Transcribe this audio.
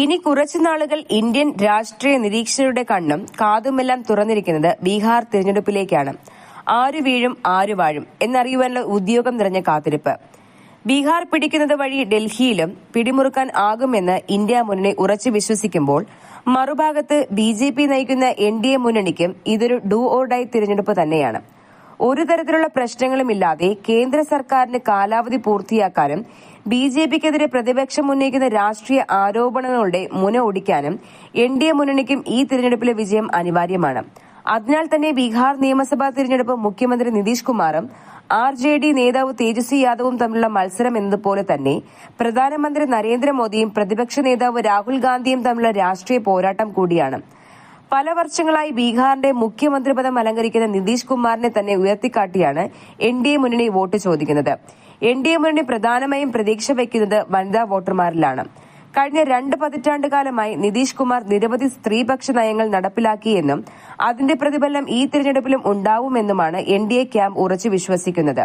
ഇനി കുറച്ചു നാളുകൾ ഇന്ത്യൻ രാഷ്ട്രീയ നിരീക്ഷകരുടെ കണ്ണും കാതുമെല്ലാം തുറന്നിരിക്കുന്നത് ബീഹാർ തിരഞ്ഞെടുപ്പിലേക്കാണ്. ആരു വീഴും ആരു വാഴും എന്നറിയുവാനുള്ള ഉദ്യോഗം നിറഞ്ഞ കാത്തിരിപ്പ്. ബീഹാർ പിടിക്കുന്നത് വഴി ഡൽഹിയിലും പിടിമുറുക്കാൻ ആകുമെന്ന് ഇന്ത്യ മുന്നണി ഉറച്ചു വിശ്വസിക്കുമ്പോൾ മറുഭാഗത്ത് ബി ജെ പി നയിക്കുന്ന എൻ ഡി എ മുന്നണിക്കും ഇതൊരു ഡു ഓർ ഡൈ തിരഞ്ഞെടുപ്പ് തന്നെയാണ്. ഒരു തരത്തിലുള്ള പ്രശ്നങ്ങളുമില്ലാതെ കേന്ദ്ര സർക്കാരിന് കാലാവധി പൂർത്തിയാക്കാനും ബി ജെ പിക്കെതിരെ പ്രതിപക്ഷം ഉന്നയിക്കുന്ന രാഷ്ട്രീയ ആരോപണങ്ങളുടെ മുന ഒടിക്കാനും എൻ ഡി എ മുന്നണിക്കും ഈ തിരഞ്ഞെടുപ്പിലെ വിജയം അനിവാര്യമാണ്. അതിനാൽ തന്നെ ബീഹാർ നിയമസഭാ തിരഞ്ഞെടുപ്പ് മുഖ്യമന്ത്രി നിതീഷ് കുമാറും ആർ ജെ ഡി നേതാവ് തേജസ്വി യാദവും തമ്മിലുള്ള മത്സരം എന്നതുപോലെ തന്നെ പ്രധാനമന്ത്രി നരേന്ദ്രമോദിയും പ്രതിപക്ഷ നേതാവ് രാഹുൽ ഗാന്ധിയും തമ്മിലുള്ള രാഷ്ട്രീയ പോരാട്ടം കൂടിയാണ്. പല വർഷങ്ങളായി ബീഹാറിന്റെ മുഖ്യമന്ത്രി പദം അലങ്കരിക്കുന്ന നിതീഷ് കുമാറിനെ തന്നെ ഉയർത്തിക്കാട്ടിയാണ് എൻ ഡി എ മുന്നണി വോട്ട് ചോദിക്കുന്നത്. എൻ ഡി എ മുന്നണി പ്രധാനമായും പ്രതീക്ഷ വയ്ക്കുന്നത് വനിതാ വോട്ടർമാരിലാണ്. കഴിഞ്ഞ രണ്ട് പതിറ്റാണ്ട് കാലമായി നിതീഷ് കുമാർ നിരവധി സ്ത്രീപക്ഷ നയങ്ങൾ നടപ്പിലാക്കിയെന്നും അതിന്റെ പ്രതിഫലനം ഈ തിരഞ്ഞെടുപ്പിലും ഉണ്ടാവുമെന്നുമാണ് എൻ ഡി എ ക്യാമ്പ് ഉറച്ചു വിശ്വസിക്കുന്നത്.